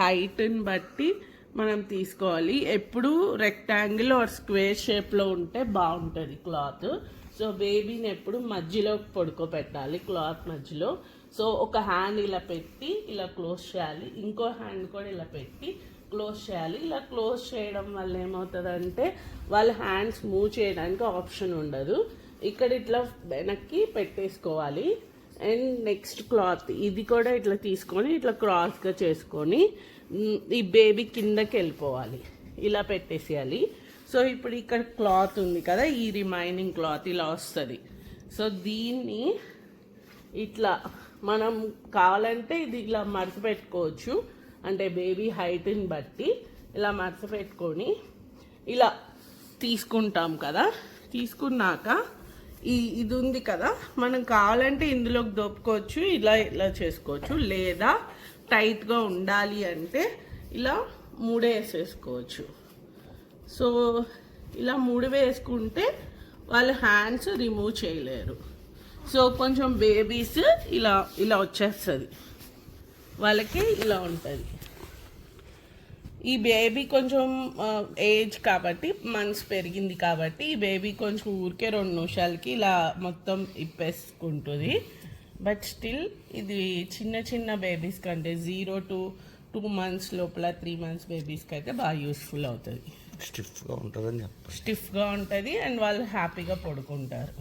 హైట్ని బట్టి మనం తీసుకోవాలి. ఎప్పుడు రెక్టాంగిల్ ఆర్ స్క్వేర్ షేప్లో ఉంటే బాగుంటుంది క్లాత్. సో బేబీని ఎప్పుడు మధ్యలో పడుకోబెట్టాలి క్లాత్ మధ్యలో. సో ఒక హ్యాండ్ ఇలా పెట్టి ఇలా క్లోజ్ చేయాలి. ఇంకో హ్యాండ్ కూడా ఇలా పెట్టి క్లోజ్ చేయాలి. ఇలా క్లోజ్ చేయడం వల్ల ఏమవుతుందంటే వాళ్ళ హ్యాండ్స్ మూవ్ చేయడానికి ఆప్షన్ ఉండదు. ఇక్కడ ఇట్లా వెనక్కి పెట్టేసుకోవాలి. And next cloth. ఇది కూడా ఇట్లా తీసుకొని ఇట్లా క్రాస్గా చేసుకొని ఈ బేబీ కిందకి వెళ్ళిపోవాలి. ఇలా పెట్టేసేయాలి. సో ఇప్పుడు ఇక్కడ క్లాత్ ఉంది కదా ఈ రిమైనింగ్ క్లాత్ ఇలా వస్తుంది. సో దీన్ని ఇట్లా మనం కావాలంటే ఇది ఇలా మడత పెట్టుకోవచ్చు అంటే బేబీ హైట్ని బట్టి ఇలా మడత పెట్టుకొని ఇలా తీసుకుంటాం కదా. తీసుకున్నాక ఈ ఇది ఉంది కదా. మనం కావాలంటే ఇందులోకి దొప్పుకోవచ్చు ఇలా ఇలా చేసుకోవచ్చు. లేదా టైట్గా ఉండాలి అంటే ఇలా మూడేసేసుకోవచ్చు సో ఇలా మూడు వేసుకుంటే వాళ్ళ హ్యాండ్స్ రిమూవ్ చేయలేరు. సో కొంచెం బేబీస్ ఇలా ఇలా వచ్చేస్తుంది. వాళ్ళకి ఇలా ఉంటుంది. ఈ బేబీ కొంచెం ఏజ్ కాబట్టి మంత్స్ పెరిగింది కాబట్టి ఈ బేబీ కొంచెం ఊరికే రెండు నిమిషాలకి ఇలా మొత్తం ఇప్పేసుకుంటుంది. బట్ స్టిల్ ఇది చిన్న చిన్న బేబీస్ కంటే జీరో టు టూ మంత్స్ లోపల త్రీ మంత్స్ బేబీస్కి అయితే బాగా యూస్ఫుల్ అవుతుంది. స్టిఫ్గా ఉంటుందని స్టిఫ్గా ఉంటుంది అండ్ వాళ్ళు హ్యాపీగా పడుకుంటారు.